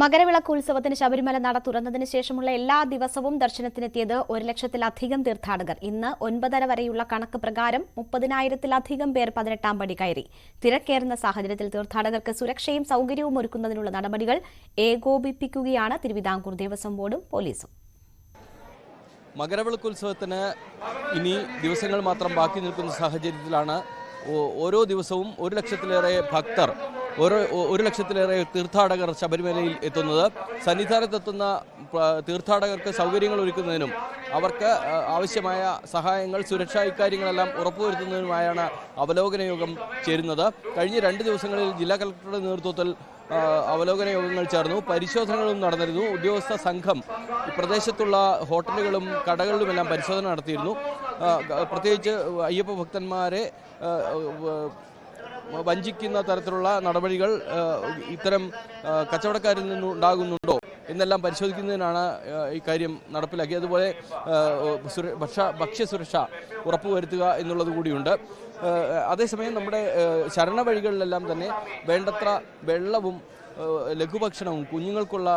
മകരവിളക്ക് ഉത്സവത്തിന് ശബരിമല നട തുറന്നതിന് ശേഷമുള്ള എല്ലാ ദിവസവും ദർശനത്തിനെത്തിയത് ഒരു ലക്ഷത്തിലധികം തീർത്ഥാടകർ. ഇന്ന് ഒൻപതര വരെയുള്ള കണക്ക് പ്രകാരം മുപ്പതിനായിരത്തിലധികം പേർ പതിനെട്ടാം പടി കയറി. തിരക്കേറുന്ന സാഹചര്യത്തിൽ തീർത്ഥാടകർക്ക് സുരക്ഷയും സൌകര്യവും ഒരുക്കുന്നതിനുള്ള നടപടികൾ ഏകോപിപ്പിക്കുകയാണ് തിരുവിതാംകൂർ ദേവസ്വം ബോർഡും പോലീസും. മകരവിളക്ക് ഉത്സവത്തിന് ഇനി ദിവസങ്ങൾ മാത്രം ബാക്കി നിൽക്കുന്ന സാഹചര്യത്തിലാണ് ഓരോ ദിവസവും ഒരു ലക്ഷത്തിലേറെ ഭക്തർ ഓരോ ഒരു ലക്ഷത്തിലേറെ തീർത്ഥാടകർ ശബരിമലയിൽ എത്തുന്നത്. സന്നിധാനത്തെത്തുന്ന തീർത്ഥാടകർക്ക് സൗകര്യങ്ങൾ ഒരുക്കുന്നതിനും അവർക്ക് ആവശ്യമായ സഹായങ്ങൾ സുരക്ഷാ ഇക്കാര്യങ്ങളെല്ലാം ഉറപ്പുവരുത്തുന്നതിനുമായാണ് അവലോകന യോഗം ചേരുന്നത്. കഴിഞ്ഞ രണ്ട് ദിവസങ്ങളിൽ ജില്ലാ കളക്ടറുടെ നേതൃത്വത്തിൽ അവലോകന യോഗങ്ങൾ ചേർന്നു. പരിശോധനകളും നടന്നിരുന്നു. ഉദ്യോഗസ്ഥ സംഘം പ്രദേശത്തുള്ള ഹോട്ടലുകളും കടകളിലുമെല്ലാം പരിശോധന നടത്തിയിരുന്നു. പ്രത്യേകിച്ച് അയ്യപ്പ ഭക്തന്മാരെ വഞ്ചിക്കുന്ന തരത്തിലുള്ള നടപടികൾ ഇത്തരം കച്ചവടക്കാരിൽ നിന്നുണ്ടാകുന്നുണ്ടോ എന്നെല്ലാം പരിശോധിക്കുന്നതിനാണ് ഇക്കാര്യം നടപ്പിലാക്കി അതുപോലെ ഭക്ഷ്യ സുര- ഭക്ഷ ഭക്ഷ്യസുരക്ഷ ഉറപ്പുവരുത്തുക എന്നുള്ളത് കൂടിയുണ്ട്. അതേസമയം നമ്മുടെ ശരണവഴികളിലെല്ലാം തന്നെ വേണ്ടത്ര വെള്ളവും ലഘുഭക്ഷണവും കുഞ്ഞുങ്ങൾക്കുള്ള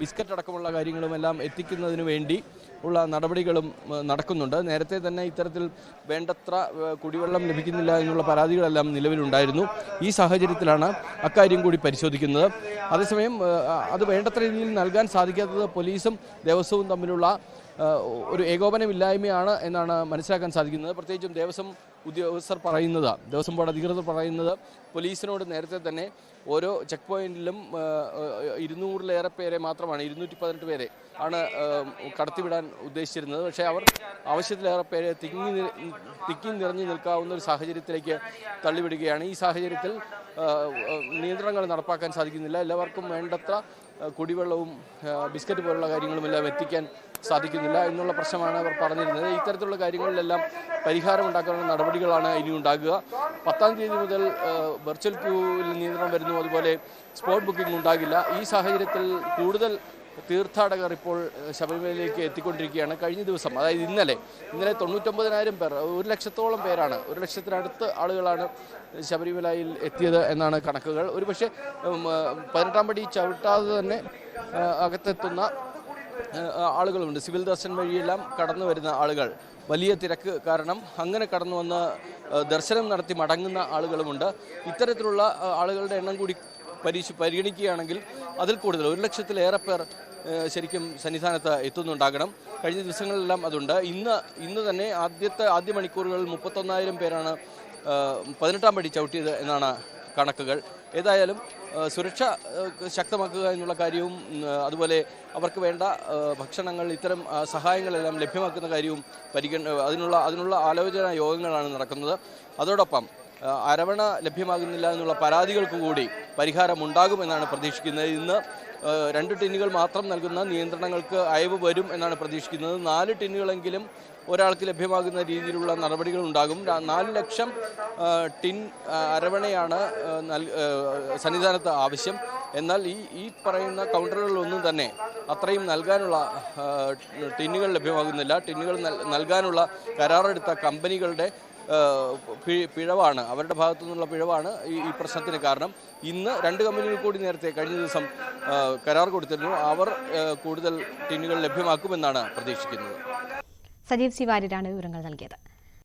ബിസ്ക്കറ്റ് അടക്കമുള്ള കാര്യങ്ങളുമെല്ലാം എത്തിക്കുന്നതിന് വേണ്ടി ഉള്ള നടപടികളും നടക്കുന്നുണ്ട്. നേരത്തെ തന്നെ ഇത്തരത്തിൽ വേണ്ടത്ര കുടിവെള്ളം ലഭിക്കുന്നില്ല എന്നുള്ള പരാതികളെല്ലാം നിലവിലുണ്ടായിരുന്നു. ഈ സാഹചര്യത്തിലാണ് അക്കാര്യം കൂടി പരിശോധിക്കുന്നത്. അതേസമയം അത് വേണ്ടത്ര രീതിയിൽ നൽകാൻ സാധിക്കാത്തത് പോലീസും ദേവസ്വവും തമ്മിലുള്ള ഒരു ഏകോപനമില്ലായ്മയാണ് എന്നാണ് മനസ്സിലാക്കാൻ സാധിക്കുന്നത്. പ്രത്യേകിച്ചും ദേവസ്വം ഉദ്യോഗസ്ഥർ പറയുന്നത് ദേവസ്വം ബോർഡ് അധികൃതർ പറയുന്നത് പോലീസിനോട് നേരത്തെ തന്നെ ഓരോ ചെക്ക് പോയിന്റിലും ഇരുന്നൂറിലേറെ പേരെ മാത്രമാണ് ഇരുന്നൂറ്റി പതിനെട്ട് പേരെ ആണ് കടത്തിവിടാൻ ഉദ്ദേശിച്ചിരുന്നത്. പക്ഷേ അവർ ആവശ്യത്തിലേറെ പേരെ തിങ്ങി തിക്കി നിറഞ്ഞു നിൽക്കാവുന്ന ഒരു സാഹചര്യത്തിലേക്ക് തള്ളിവിടുകയാണ്. ഈ സാഹചര്യത്തിൽ നിയന്ത്രണങ്ങൾ നടപ്പാക്കാൻ സാധിക്കുന്നില്ല. എല്ലാവർക്കും വേണ്ടത്ര കുടിവെള്ളവും ബിസ്ക്കറ്റ് പോലുള്ള കാര്യങ്ങളുമെല്ലാം എത്തിക്കാൻ സാധിക്കുന്നില്ല എന്നുള്ള പ്രശ്നമാണ് അവർ പറഞ്ഞിരുന്നത്. ഇത്തരത്തിലുള്ള കാര്യങ്ങളിലെല്ലാം പരിഹാരമുണ്ടാക്കാനുള്ള നടപടികളാണ് ഇനി ഉണ്ടാകുക പത്താം തീയതി മുതൽ വെർച്വൽ ക്യൂവിൽ നിയന്ത്രണം വരുന്നു. അതുപോലെ സ്പോട്ട് ബുക്കിംഗ് ഉണ്ടാകില്ല. ഈ സാഹചര്യത്തിൽ കൂടുതൽ തീർത്ഥാടകർ ഇപ്പോൾ ശബരിമലയിലേക്ക് എത്തിക്കൊണ്ടിരിക്കുകയാണ്. കഴിഞ്ഞ ദിവസം അതായത് ഇന്നലെ ഇന്നലെ തൊണ്ണൂറ്റൊമ്പതിനായിരം പേർ ഒരു ലക്ഷത്തോളം പേരാണ് ഒരു ലക്ഷത്തിനടുത്ത് ആളുകളാണ് ശബരിമലയിൽ എത്തിയത് എന്നാണ് കണക്കുകൾ. ഒരുപക്ഷെ പതിനെട്ടാം പടി ചവിട്ടാതെ തന്നെ അകത്തെത്തുന്ന ആളുകളുണ്ട്. സിവിൽ ദർശൻ വഴിയെല്ലാം കടന്നു വരുന്ന ആളുകൾ. വലിയ തിരക്ക് കാരണം അങ്ങനെ കടന്നു വന്ന് ദർശനം നടത്തി മടങ്ങുന്ന ആളുകളുമുണ്ട്. ഇത്തരത്തിലുള്ള ആളുകളുടെ എണ്ണം കൂടി പരീക്ഷ പരിഗണിക്കുകയാണെങ്കിൽ അതിൽ കൂടുതൽ ഒരു ലക്ഷത്തിലേറെ പേർ ശരിക്കും സന്നിധാനത്ത് എത്തുന്നുണ്ടാകണം. കഴിഞ്ഞ ദിവസങ്ങളിലെല്ലാം അതുണ്ട്. ഇന്ന് ഇന്ന് തന്നെ ആദ്യത്തെ ആദ്യ മണിക്കൂറുകളിൽ മുപ്പത്തൊന്നായിരം പേരാണ് പതിനെട്ടാം പടി ചവിട്ടിയത് എന്നാണ് കണക്കുകൾ. ഏതായാലും സുരക്ഷ ശക്തമാക്കുക എന്നുള്ള കാര്യവും അതുപോലെ അവർക്ക് വേണ്ട ഭക്ഷണങ്ങൾ ഇത്തരം സഹായങ്ങളെല്ലാം ലഭ്യമാക്കുന്ന കാര്യവും പരിഗണ അതിനുള്ള അതിനുള്ള ആലോചന യോഗങ്ങളാണ് നടക്കുന്നത്. അതോടൊപ്പം അരവണ ലഭ്യമാകുന്നില്ല എന്നുള്ള പരാതികൾക്ക് കൂടി പരിഹാരമുണ്ടാകുമെന്നാണ് പ്രതീക്ഷിക്കുന്നത്. ഇന്ന് രണ്ട് ടിന്നുകൾ മാത്രം നൽകുന്ന നിയന്ത്രണങ്ങൾക്ക് അയവ് വരും എന്നാണ് പ്രതീക്ഷിക്കുന്നത്. നാല് ടിന്നുകളെങ്കിലും ഒരാൾക്ക് ലഭ്യമാകുന്ന രീതിയിലുള്ള നടപടികൾ ഉണ്ടാകും. നാല് ലക്ഷം ടിൻ അരവണയാണ് സന്നിധാനത്ത് ആവശ്യം. എന്നാൽ ഈ ഈ പറയുന്ന കൗണ്ടറുകളിലൊന്നും തന്നെ അത്രയും നൽകാനുള്ള ടിന്നുകൾ ലഭ്യമാകുന്നില്ല. ടിന്നുകൾ നൽ- നൽകാനുള്ള കരാറെടുത്ത കമ്പനികളുടെ പിഴവാണ്. അവരുടെ ഭാഗത്തു നിന്നുള്ള പിഴവാണ് ഈ പ്രശ്നത്തിന് കാരണം. ഇന്ന് രണ്ട് കമ്പനികൾ കൂടി നേരത്തെ കഴിഞ്ഞ ദിവസം കരാർ കൊടുത്തിരുന്നു. അവർ കൂടുതൽ ടിന്നുകൾ ലഭ്യമാക്കുമെന്നാണ് പ്രതീക്ഷിക്കുന്നത്. സജീവ് സി വാര്യരാണ് വിവരങ്ങൾ നൽകിയത്.